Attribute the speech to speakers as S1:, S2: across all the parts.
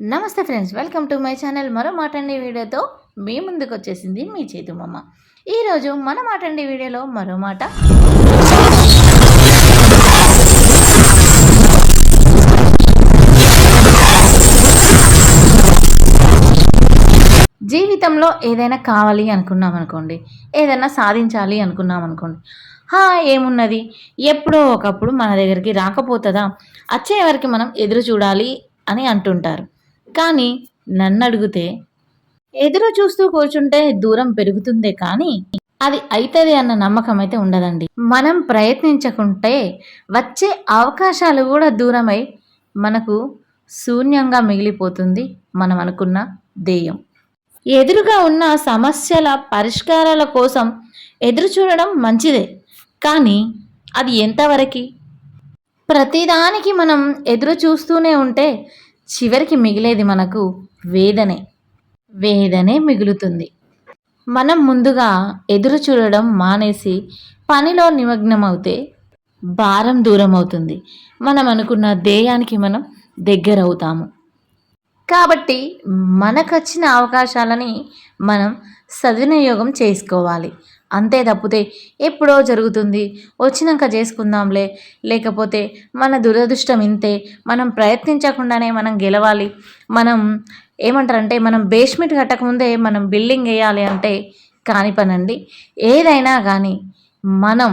S1: నమస్తే friends welcome to my channel. మరో మాటండి వీడియోతో మీ ముందుకు వచ్చేసింది మీ చేతుమమ్మ ఈరోజు మన మాటండి వీడియోలో మరో మాట. జీవితంలో ఏదైనా కావాలి అనుకున్నాం అనుకోండి ఏదైనా సాధించాలి అనుకున్నాం అనుకోండి హా ఏమున్నది? ఎప్పుడో ఒకప్పుడు మన దగ్గరికి రాకపోతుందా? వచ్చే వరకు మనం ఎదురు చూడాలి అని అంటుంటారు. కానీ నన్ను అడిగితే ఎదురు చూస్తూ కూర్చుంటే దూరం పెరుగుతుందే కానీ అది అవుతుంది అన్న నమ్మకం అయితే ఉండదండి. మనం ప్రయత్నించకుంటే వచ్చే అవకాశాలు కూడా దూరమై మనకు శూన్యంగా మిగిలిపోతుంది మనం అనుకున్న ధ్యేయం ఎదురుగా ఉన్న సమస్యల పరిష్కారాల కోసం ఎదురు చూడడం మంచిదే. కానీ అది ఎంతవరకు? ప్రతిదానికి మనం ఎదురు చూస్తూనే ఉంటే చివరికి మిగిలేది మనకు వేదనే. వేదనే మిగులుతుంది. మనం ముందుగా ఎదురు చూడడం మానేసి పనిలో నిమగ్నమవుతే భారం దూరం అవుతుంది మనం అనుకున్న ధ్యేయానికి మనం దగ్గర అవుతాము కాబట్టి మనకొచ్చిన అవకాశాలని మనం సద్వినియోగం చేసుకోవాలి. అంతే తప్పితే ఎప్పుడో జరుగుతుంది. వచ్చినాక చేసుకుందాంలే. లేకపోతే మన దురదృష్టం ఇంతే. మనం ప్రయత్నించకుండానే మనం గెలవాలి. మనం ఏమంటారంటే మనం బేస్మెంట్ కట్టకముందే మనం బిల్డింగ్ వేయాలి అంటే కాని పనండి. ఏదైనా కానీ మనం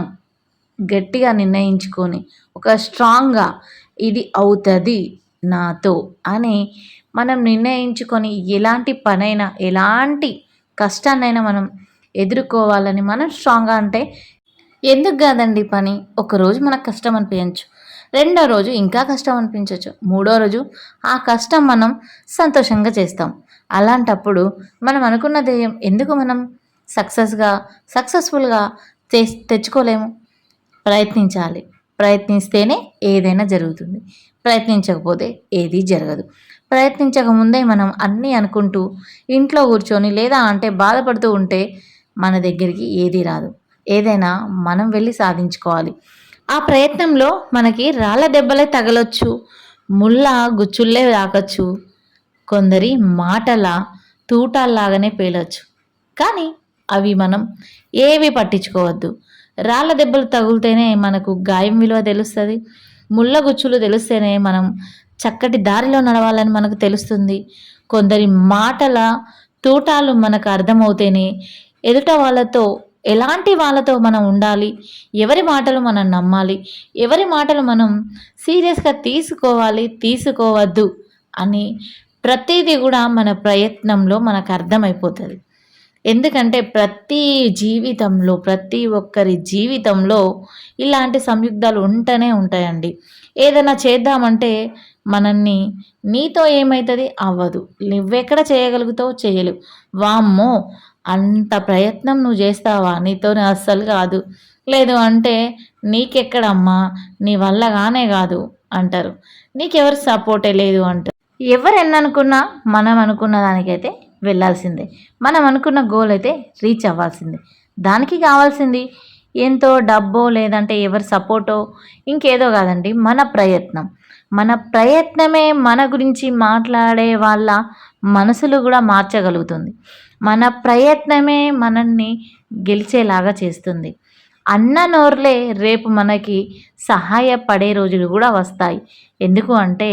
S1: గట్టిగా నిర్ణయించుకొని ఒక స్ట్రాంగ్గా ఇది అవుతుంది నాతో అని మనం నిర్ణయించుకొని ఎలాంటి పనైనా ఎలాంటి కష్టాన్నైనా మనం ఎదుర్కోవాలని మనం స్ట్రాంగ్గా అంటే ఎందుకు కాదండి పని? ఒకరోజు మనకు కష్టం అనిపించచ్చు. రెండో రోజు ఇంకా కష్టం అనిపించవచ్చు మూడో రోజు ఆ కష్టం మనం సంతోషంగా చేస్తాం. అలాంటప్పుడు మనం అనుకున్న ధ్యేయం ఎందుకు మనం సక్సెస్గా సక్సెస్ఫుల్గా తె తెచ్చుకోలేము? ప్రయత్నించాలి. ప్రయత్నిస్తేనే ఏదైనా జరుగుతుంది. ప్రయత్నించకపోతే ఏది జరగదు. ప్రయత్నించక ముందే మనం అన్నీ అనుకుంటూ ఇంట్లో కూర్చొని లేదా అంటే బాధపడుతూ ఉంటే మన దగ్గరికి ఏది రాదు. ఏదైనా మనం వెళ్ళి సాధించుకోవాలి. ఆ ప్రయత్నంలో మనకి రాళ్ళ దెబ్బలే తగలొచ్చు ముళ్ళ గుచ్చుల్లే తాకచ్చు కొందరి మాటల తూటాల్లాగానే పేలొచ్చు. కానీ అవి మనం ఏవి పట్టించుకోవద్దు. రాళ్ళ దెబ్బలు తగులితేనే మనకు గాయం విలువ తెలుస్తుంది. ముళ్ళ గుచ్చులు తెలిస్తేనే మనం చక్కటి దారిలో నడవాలని మనకు తెలుస్తుంది. కొందరి మాటల తూటాలు మనకు అర్థమవుతేనే ఎదుట వాళ్ళతో ఎలాంటి వాళ్ళతో మనం ఉండాలి? ఎవరి మాటలు మనం నమ్మాలి? ఎవరి మాటలు మనం సీరియస్గా తీసుకోవాలి తీసుకోవద్దు అని ప్రతిదీ కూడా మన ప్రయత్నంలో మనకు అర్థమైపోతుంది. ఎందుకంటే ప్రతి జీవితంలో ప్రతి ఒక్కరి జీవితంలో ఇలాంటి సంయుక్తాలు ఉంటూనే ఉంటాయండి. ఏదైనా చేద్దామంటే మనల్ని నీతో ఏమవుతుంది అవ్వదు. నువ్వెక్కడ చేయగలుగుతావు చేయలేవు. వామ్మో! అంత ప్రయత్నం నువ్వు చేస్తావా? నీతో అస్సలు కాదు. లేదు అంటే నీకెక్కడమ్మా? నీ వల్ల కానే కాదు అంటారు. నీకెవరు సపోర్టే లేదు అంటారు. ఎవరు ఎన్ననుకున్నా మనం అనుకున్న దానికైతే వెళ్ళాల్సిందే. మనం అనుకున్న గోల్ అయితే రీచ్ అవ్వాల్సిందే. దానికి కావాల్సింది ఎంతో డబ్బో లేదంటే ఎవరి సపోర్టో ఇంకేదో కాదండి మన ప్రయత్నం. మన ప్రయత్నమే మన గురించి మాట్లాడే వాళ్ళ మనసులు కూడా మార్చగలుగుతుంది. మన ప్రయత్నమే మనల్ని గెలిచేలాగా చేస్తుంది. అన్న నోర్లే రేపు మనకి సహాయపడే రోజులు కూడా వస్తాయి. ఎందుకు అంటే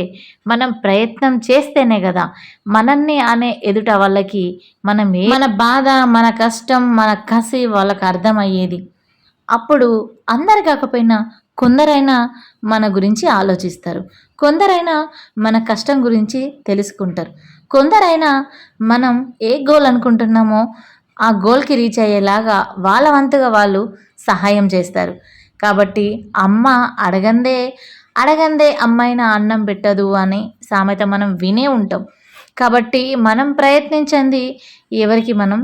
S1: మనం ప్రయత్నం చేస్తేనే కదా మనల్ని అనే ఎదుట వాళ్ళకి మనం ఏ మన బాధ మన కష్టం మన కసి వాళ్ళకి అర్థమయ్యేది. అప్పుడు అందరు కాకపోయినా కొందరైనా మన గురించి ఆలోచిస్తారు. కొందరైనా మన కష్టం గురించి తెలుసుకుంటారు. కొందరైనా మనం ఏ గోల్ అనుకుంటున్నామో ఆ గోల్కి రీచ్ అయ్యేలాగా వాళ్ళ వంతుగా వాళ్ళు సహాయం చేస్తారు. కాబట్టి అమ్మ అడగందే అడగందే అమ్మాయిన అన్నం పెట్టదు అని సామెత మనం వినే ఉంటాం. కాబట్టి మనం ప్రయత్నించండి ఎవరికి మనం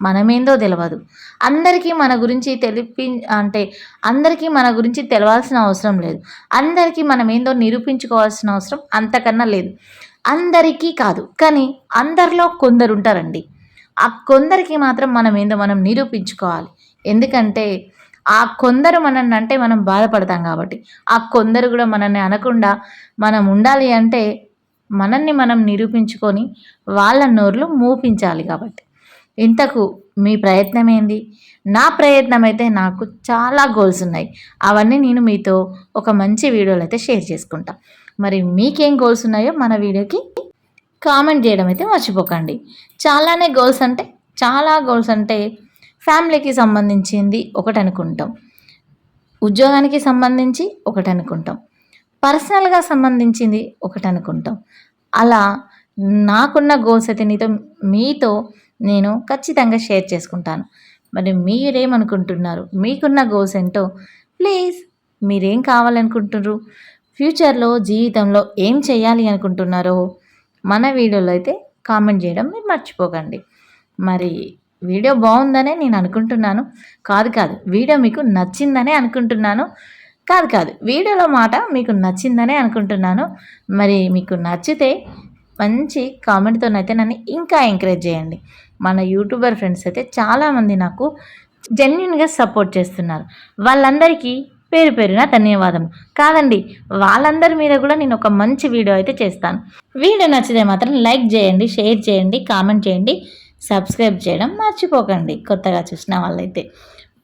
S1: మనమేందో తెలియదు అందరికీ మన గురించి తెలిపి అంటే అందరికీ మన గురించి తెలవాల్సిన అవసరం లేదు. అందరికీ మనం ఏందో నిరూపించుకోవాల్సిన అవసరం అంతకన్నా లేదు. అందరికీ కాదు కానీ అందరిలో కొందరు ఉంటారండి ఆ కొందరికి మాత్రం మనం ఏందో మనం నిరూపించుకోవాలి. ఎందుకంటే ఆ కొందరు మనల్ని అంటే మనం బాధపడతాం కాబట్టి. ఆ కొందరు కూడా మనల్ని అనకుండా మనం ఉండాలి అంటే మనల్ని మనం నిరూపించుకొని వాళ్ళ నోర్లు మూపించాలి కాబట్టి. ఇంతకు మీ ప్రయత్నం ఏంది? నా ప్రయత్నం అయితే నాకు చాలా గోల్స్ ఉన్నాయి. అవన్నీ నేను మీతో ఒక మంచి వీడియోలో అయితే షేర్ చేసుకుంటా. మరి మీకేం గోల్స్ ఉన్నాయో మన వీడియోకి కామెంట్ చేయడం అయితే మర్చిపోకండి. చాలానే గోల్స్ అంటే చాలా గోల్స్ అంటే ఫ్యామిలీకి సంబంధించింది ఒకటి అనుకుంటాం ఉద్యోగానికి సంబంధించి ఒకటి అనుకుంటాం పర్సనల్గా సంబంధించింది ఒకటి అనుకుంటాం అలా నాకున్న గోల్స్ అయితే నీతో మీతో నేను ఖచ్చితంగా షేర్ చేసుకుంటాను. మరి మీరేమనుకుంటున్నారు? మీకున్న గోల్స్ ఏంటో ప్లీజ్ మీరేం కావాలనుకుంటున్నారు? ఫ్యూచర్లో జీవితంలో ఏం చేయాలి అనుకుంటున్నారో మన వీడియోలో అయితే కామెంట్ చేయడం మీరు మర్చిపోకండి. మరి వీడియో బాగుందనే నేను అనుకుంటున్నాను. కాదు కాదు వీడియో మీకు నచ్చిందనే అనుకుంటున్నాను. కాదు కాదు వీడియోలో మాట మీకు నచ్చిందనే అనుకుంటున్నాను. మరి మీకు నచ్చితే మంచి కామెంట్తోనైతే నన్ను ఇంకా ఎంకరేజ్ చేయండి. మన యూట్యూబర్ ఫ్రెండ్స్ అయితే చాలామంది నాకు జెన్యున్గా సపోర్ట్ చేస్తున్నారు. వాళ్ళందరికీ పేరు పేరున ధన్యవాదం కాదండి వాళ్ళందరి మీద కూడా నేను ఒక మంచి వీడియో అయితే చేస్తాను. వీడియో నచ్చితే మాత్రం లైక్ చేయండి షేర్ చేయండి కామెంట్ చేయండి. సబ్స్క్రైబ్ చేయడం మర్చిపోకండి. కొత్తగా చూసిన వాళ్ళైతే.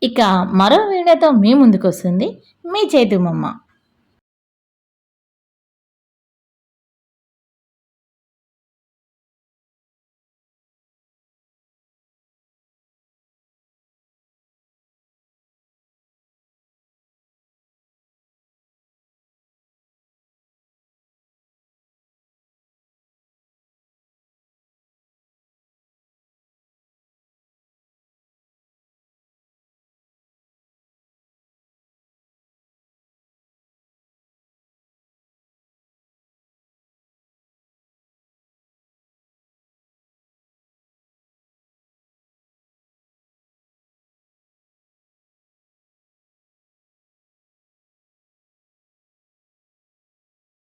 S1: ఇక మరో వీడియోతో మీ ముందుకు వస్తుంది మీ చేతు మమ్మ